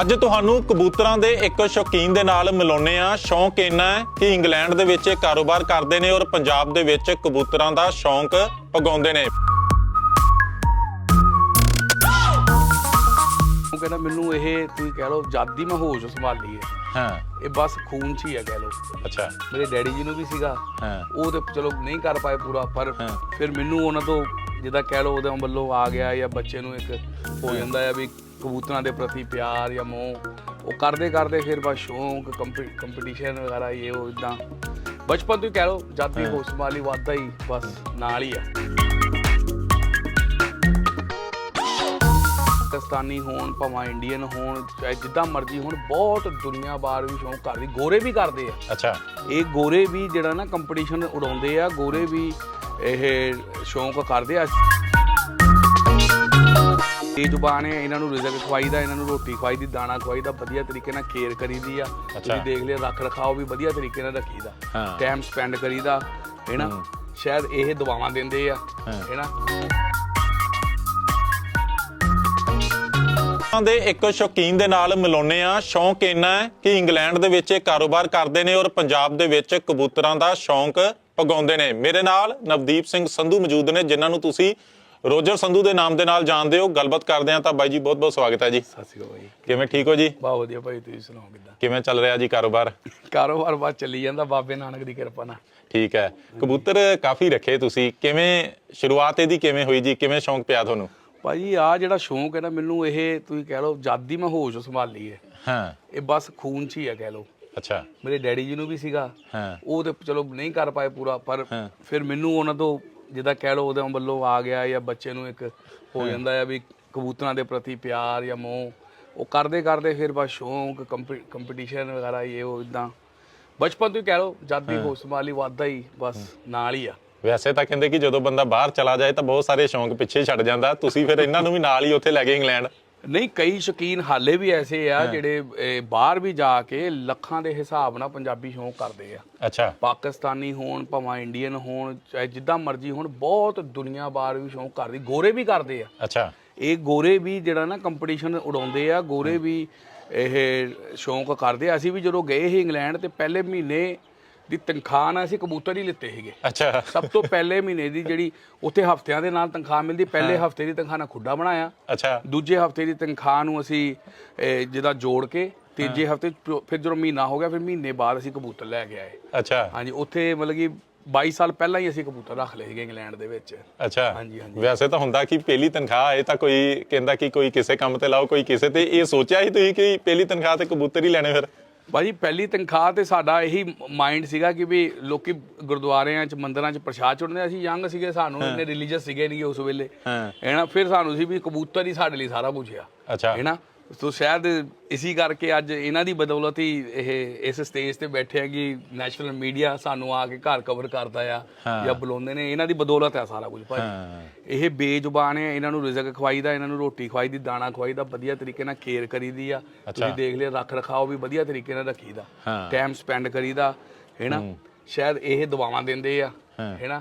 ਅੱਜ ਤੁਹਾਨੂੰ ਕਬੂਤਰਾਂ ਦੇ ਇੱਕ ਸ਼ੌਕੀਨ ਦੇ ਨਾਲ ਮਿਲਾਉਨੇ ਆ ਸ਼ੌਂਕ ਹੈ ਕਿ ਇੰਗਲੈਂਡ ਦੇ ਵਿੱਚ ਇਹ ਕਾਰੋਬਾਰ ਕਰਦੇ ਨੇ ਔਰ ਪੰਜਾਬ ਦੇ ਵਿੱਚ ਕਬੂਤਰਾਂ ਦਾ ਸ਼ੌਂਕ ਪਗਾਉਂਦੇ ਨੇ। ਉਹ ਕਹਿੰਦਾ ਮੈਨੂੰ ਇਹ ਤੁਸੀਂ ਕਹਿ ਲਓ ਜਾਦੀ ਮੈਂ ਹੋਸ਼ ਸੰਭਾਲੀ ਹੈ ਹਾਂ। ਇਹ ਬਸ ਖੂਨ 'ਚ ਹੀ ਹੈ ਕਹਿ ਲਓ। ਅੱਛਾ। ਮੇਰੇ ਡੈਡੀ ਜੀ ਨੂੰ ਵੀ ਸੀਗਾ। ਹਾਂ। ਉਹ ਤੇ ਚਲੋ ਨਹੀਂ ਕਰ ਪਾਏ ਪੂਰਾ ਪਰ। ਫਿਰ ਮੈਨੂੰ ਉਹਨਾਂ ਤੋਂ ਜਿੱਦਾਂ ਕਹਿ ਲਓ ਉਹਦੇ ਵੱਲੋਂ ਆ ਗਿਆ ਜਾਂ ਬੱਚੇ ਨੂੰ ਇੱਕ ਹੋ ਜਾਂਦਾ ਹੈ ਵੀ ਕਬੂਤਰਾਂ ਦੇ ਪ੍ਰਤੀ ਪਿਆਰ ਜਾਂ ਮੋਹ ਉਹ ਕਰਦੇ ਕਰਦੇ ਫਿਰ ਬਸ ਸ਼ੌਂਕ ਕੰਪੀਟੀਸ਼ਨ ਵਗੈਰਾ ਇਹ ਉਹ ਇਦਾਂ ਬਚਪਨ ਤੋਂ ਹੀ ਕਹਿ ਲਓ ਜਾਦੀ ਹੋਸ਼ ਸੰਭਾਲੀ ਵਾਦਾ ਹੀ ਬਸ ਨਾਲ ਹੀ ਆ। ਪਾਕਿਸਤਾਨੀ ਹੋਣ ਭਾਵੇਂ ਇੰਡੀਅਨ ਹੋਣ ਚਾਹੇ ਜਿੱਦਾਂ ਮਰਜ਼ੀ ਹੋਣ ਬਹੁਤ ਦੁਨੀਆ ਬਾਹਰ ਵੀ ਸ਼ੌਂਕ ਕਰਦੀ ਗੋਰੇ ਵੀ ਕਰਦੇ ਆ। ਅੱਛਾ। ਇਹ ਗੋਰੇ ਵੀ ਜਿਹੜਾ ਨਾ ਕੰਪੀਟੀਸ਼ਨ ਉਡਾਉਂਦੇ ਆ ਗੋਰੇ ਵੀ ਇਹ ਸ਼ੌਂਕ ਕਰਦੇ ਆ। ਇਹ ਜ਼ੁਬਾਨ ਹੈ ਇਹਨਾਂ ਨੂੰ ਰਿਜ਼ਕ ਖਵਾਈਦਾ ਇਹਨਾਂ ਨੂੰ ਰੋਟੀ ਖਵਾਈਦੀ ਦਾਣਾ ਖਵਾਈਦਾ ਵਧੀਆ ਤਰੀਕੇ ਨਾਲ ਕੇਅਰ ਕਰੀਦੀ ਆ। ਤੁਸੀਂ ਦੇਖ ਲਿਆ ਰੱਖ ਰਖਾਓ ਵੀ ਵਧੀਆ ਤਰੀਕੇ ਨਾਲ ਰੱਖੀਦਾ। ਟਾਈਮ ਸਪੈਂਡ ਕਰੀਦਾ ਹੈ ਨਾ? ਸ਼ਾਇਦ ਇਹ ਦਵਾਵਾਂ ਦਿੰਦੇ ਆ ਹੈ। ਨਾ? ਕਬੂਤਰਾਂ ਦੇ ਇੱਕ ਸ਼ੌਕੀਨ ਦੇ ਨਾਲ ਮਿਲਾਉਨੇ ਆ ਸ਼ੌਂਕ ਇੰਨਾ ਹੈ ਕਿ ਇੰਗਲੈਂਡ ਦੇ ਵਿੱਚ ਇਹ ਕਾਰੋਬਾਰ ਕਰਦੇ ਨੇ ਔਰ ਪੰਜਾਬ ਦੇ ਵਿੱਚ ਕਬੂਤਰਾਂ ਦਾ ਸ਼ੌਂਕ ਪਗਾਉਂਦੇ ਨੇ। ਮੇਰੇ ਨਾਲ ਨਵਦੀਪ ਸਿੰਘ ਸੰਧੂ ਮੌਜੂਦ ਨੇ ਜਿਨ੍ਹਾਂ ਨੂੰ ਤੁਸੀਂ ਰੋਜਰ ਸੰਧੂ ਦੇ ਨਾਮ ਦੇ ਨਾਲ ਜਾਣਦੇ ਹੋ। ਗੱਲਬਾਤ ਕਰਦੇ ਆ ਤਾਂ ਬਾਈ ਜੀ ਬਹੁਤ ਬਹੁਤ ਸਵਾਗਤ ਹੈ ਜੀ। ਸਤਿ ਸ਼੍ਰੀ ਅਕਾਲ ਭਾਈ ਕਿਵੇਂ ਠੀਕ ਹੋ ਜੀ? ਬਹੁਤ ਵਧੀਆ ਭਾਈ ਤੁਸੀਂ ਸੁਣਾਓ ਕਿੱਦਾਂ? ਕਿਵੇਂ ਚੱਲ ਰਿਹਾ ਜੀ ਕਾਰੋਬਾਰ? ਕਾਰੋਬਾਰ ਬਾਅਦ ਚੱਲੀ ਜਾਂਦਾ ਬਾਬੇ ਨਾਨਕ ਦੀ ਕਿਰਪਾ ਨਾਲ। ਠੀਕ ਹੈ। ਕਬੂਤਰ ਕਾਫੀ ਰੱਖੇ ਤੁਸੀਂ। ਕਿਵੇਂ ਸ਼ੁਰੂਆਤ ਇਹਦੀ ਕਿਵੇਂ ਹੋਈ ਜੀ? ਕਿਵੇਂ ਸ਼ੌਂਕ ਪਿਆ ਤੁਹਾਨੂੰ? ਭਾਜੀ ਆ ਜਿਹੜਾ ਸ਼ੌਂਕ ਹੈ ਨਾ ਮੈਨੂੰ ਇਹ ਤੁਸੀਂ ਕਹਿ ਲਓ ਜਾਦੀ ਮੈਂ ਹੋਸ਼ ਸੰਭਾਲੀ ਹੈ। ਹਾਂ। ਇਹ ਬਸ ਖੂਨ 'ਚ ਹੀ ਹੈ ਕਹਿ ਲਓ। ਅੱਛਾ। ਮੇਰੇ ਡੈਡੀ ਜੀ ਨੂੰ ਵੀ ਸੀਗਾ। ਹਾਂ। ਉਹ ਤੇ ਚਲੋ ਨਹੀਂ ਕਰ ਪਾਏ ਪੂਰਾ ਪਰ। ਫਿਰ ਮੈਨੂੰ ਉਹਨਾਂ ਤੋਂ ਜਿੱਦਾਂ ਕਹਿ ਲਓ ਉਹਦੇ ਵੱਲੋਂ ਆ ਗਿਆ ਜਾਂ ਬੱਚੇ ਨੂੰ ਇੱਕ ਹੋ ਜਾਂਦਾ ਹੈ ਵੀ ਕਬੂਤਰਾਂ ਦੇ ਪ੍ਰਤੀ ਪਿਆਰ ਜਾਂ ਮੋਹ ਉਹ ਕਰਦੇ ਕਰਦੇ ਫਿਰ ਬਸ ਸ਼ੌਂਕ ਕੰਪੀਟੀਸ਼ਨ ਵਗੈਰਾ ਇਹ ਉਹ ਇਦਾਂ ਬਚਪਨ ਤੋਂ ਹੀ ਕਹਿ ਲਓ ਜਾਦੀ ਹੋਸ਼ ਸੰਭਾਲੀ ਵਾਦਾ ਹੀ ਬਸ ਨਾਲ ਹੀ ਆ। ਵੈਸੇ ਤਾਂ ਕਹਿੰਦੇ ਕਿ ਜਦੋਂ ਬੰਦਾ ਬਾਹਰ ਚਲਾ ਜਾਏ ਤਾਂ ਬਹੁਤ ਸਾਰੇ ਸ਼ੌਂਕ ਪਿੱਛੇ ਛੱਡ ਜਾਂਦਾ। ਤੁਸੀਂ ਫਿਰ ਇਹਨਾਂ ਨੂੰ ਵੀ ਨਾਲ ਹੀ ਉੱਥੇ ਲੈ ਗਏ ਇੰਗਲੈਂਡ। ਨਹੀਂ ਕਈ ਸ਼ੌਕੀਨ ਹਾਲੇ ਵੀ ਐਸੇ ਆ ਜਿਹੜੇ ਇਹ, ਬਾਹਰ ਵੀ ਜਾ ਕੇ ਲੱਖਾਂ ਦੇ ਹਿਸਾਬ ਨਾਲ ਪੰਜਾਬੀ ਸ਼ੌਂਕ ਕਰਦੇ ਆ। ਅੱਛਾ। ਪਾਕਿਸਤਾਨੀ ਹੋਣ ਭਾਵੇਂ ਇੰਡੀਅਨ ਹੋਣ ਚਾਹੇ ਜਿੱਦਾਂ ਮਰਜ਼ੀ ਹੋਣ ਬਹੁਤ ਦੁਨੀਆ ਬਾਹਰ ਵੀ ਸ਼ੌਂਕ ਕਰਦੀ ਗੋਰੇ ਵੀ ਕਰਦੇ ਆ। ਅੱਛਾ। ਇਹ ਗੋਰੇ ਵੀ ਜਿਹੜਾ ਨਾ ਕੰਪੀਟੀਸ਼ਨ ਉਡਾਉਂਦੇ ਆ ਗੋਰੇ ਵੀ ਇਹ ਸ਼ੌਂਕ ਕਰਦੇ ਆ। ਅਸੀਂ ਵੀ ਜਦੋਂ ਗਏ ਸੀ ਇੰਗਲੈਂਡ ਤੇ ਪਹਿਲੇ ਮਹੀਨੇ ਦੀ ਤਨਖਾਹ ਨਾਲ ਅਸੀਂ ਕਬੂਤਰ ਹੀ ਲਿੱਤੇ ਸੀਗੇ। ਅੱਛਾ। ਸਭ ਤੋਂ ਪਹਿਲੇ ਮਹੀਨੇ ਦੀ ਜਿਹੜੀ ਉੱਥੇ ਹਫ਼ਤਿਆਂ ਦੇ ਨਾਲ ਤਨਖਾਹ ਮਿਲਦੀ ਪਹਿਲੇ ਹਫ਼ਤੇ ਦੀ ਤਨਖਾਹ ਨਾਲ ਖੁੱਡਾ ਬਣਾਇਆ। ਅੱਛਾ। ਦੂਜੇ ਹਫ਼ਤੇ ਦੀ ਤਨਖਾਹ ਨੂੰ ਅਸੀਂ ਜਿਹਦਾ ਜੋੜ ਕੇ ਤੀਜੇ ਹਫ਼ਤੇ ਫਿਰ ਜਦੋਂ ਮਹੀਨਾ ਹੋ ਗਿਆ ਫਿਰ ਮਹੀਨੇ ਬਾਅਦ ਅਸੀਂ ਕਬੂਤਰ ਲੈ ਕੇ ਆਏ। ਅੱਛਾ। ਹਾਂਜੀ ਉੱਥੇ ਮਤਲਬ ਕਿ 22 ਸਾਲ ਪਹਿਲਾਂ ਹੀ ਅਸੀਂ ਕਬੂਤਰ ਰੱਖ ਲਏ ਸੀਗੇ ਇੰਗਲੈਂਡ ਦੇ ਵਿੱਚ। ਅੱਛਾ। ਹਾਂਜੀ, ਹਾਂਜੀ। ਵੈਸੇ ਤਾਂ ਹੁੰਦਾ ਕਿ ਪਹਿਲੀ ਤਨਖਾਹ ਆਏ ਤਾਂ ਕੋਈ ਕਹਿੰਦਾ ਕਿ ਕੋਈ ਕਿਸੇ ਕੰਮ ਤੇ ਲਾਓ ਕੋਈ ਕਿਸੇ ਤੇ ਇਹ ਸੋਚਿਆ ਸੀ ਤੁਸੀਂ ਕਿ ਪਹਿਲੀ ਤਨਖਾਹ ਤੇ ਕਬੂਤਰ ਹੀ ਲੈਣੇ ਫਿਰ? ਬਾਜੀ ਪਹਿਲੀ ਤਨਖਾਹ ਤੇ ਸਾਡਾ ਇਹੀ ਮਾਈਂਡ ਸੀਗਾ ਕਿ ਵੀ ਲੋਕੀ ਗੁਰਦੁਆਰਿਆਂ 'ਚ ਮੰਦਿਰਾਂ 'ਚ ਪ੍ਰਸ਼ਾਦ ਚੁਣਦੇ ਅਸੀਂ ਯੰਗ ਸੀਗੇ ਸਾਨੂੰ ਇੰਨੇ ਰਿਲੀਜੀਅਸ ਸੀਗੇ ਨਹੀਂ ਉਸ ਵੇਲੇ। ਹਾਂ। ਹੈ ਨਾ ਫਿਰ ਸਾਨੂੰ ਸੀ ਵੀ ਕਬੂਤਰ ਹੀ ਸਾਡੇ ਲਈ ਸਾਰਾ ਕੁਝ ਆ। ਅੱਛਾ। ਹੈ ਨਾ ਸੋ ਸ਼ਾਇਦ ਇਸੀ ਕਰਕੇ ਅੱਜ ਇਹਨਾਂ ਦੀ ਬਦੌਲਤ ਹੀ ਇਹ ਇਸ ਸਟੇਜ ਤੇ ਬੈਠੇ ਆ ਕਿ ਨੈਸ਼ਨਲ ਮੀਡੀਆ ਸਾਨੂੰ ਆ ਕੇ ਘਰ ਕਵਰ ਕਰਦਾ ਆ ਜਾਂ ਬੁਲਾਉਂਦੇ ਨੇ। ਇਹਨਾਂ ਦੀ ਬਦੌਲਤ ਆ ਸਾਰਾ ਕੁਝ। ਭਾਈ ਇਹ ਬੇਜ਼ੁਬਾਨ ਹੈ ਇਹਨਾਂ ਨੂੰ ਰਿਜ਼ਕ ਖਵਾਈਦਾ ਇਹਨਾਂ ਨੂੰ ਰੋਟੀ ਖਵਾਈਦੀ ਦਾਣਾ ਖਵਾਈਦਾ ਵਧੀਆ ਤਰੀਕੇ ਨਾਲ ਕੇਅਰ ਕਰੀਦੀ ਆ। ਤੁਸੀਂ ਦੇਖ ਲਿਆ ਰੱਖ ਰਖਾਓ ਵੀ ਵਧੀਆ ਤਰੀਕੇ ਨਾਲ ਰੱਖੀਦਾ। ਟਾਈਮ ਸਪੈਂਡ ਕਰੀਦਾ ਹੈ ਨਾ? ਸ਼ਾਇਦ ਇਹ ਦਵਾਵਾਂ ਦਿੰਦੇ ਆ ਹੈ ਨਾ?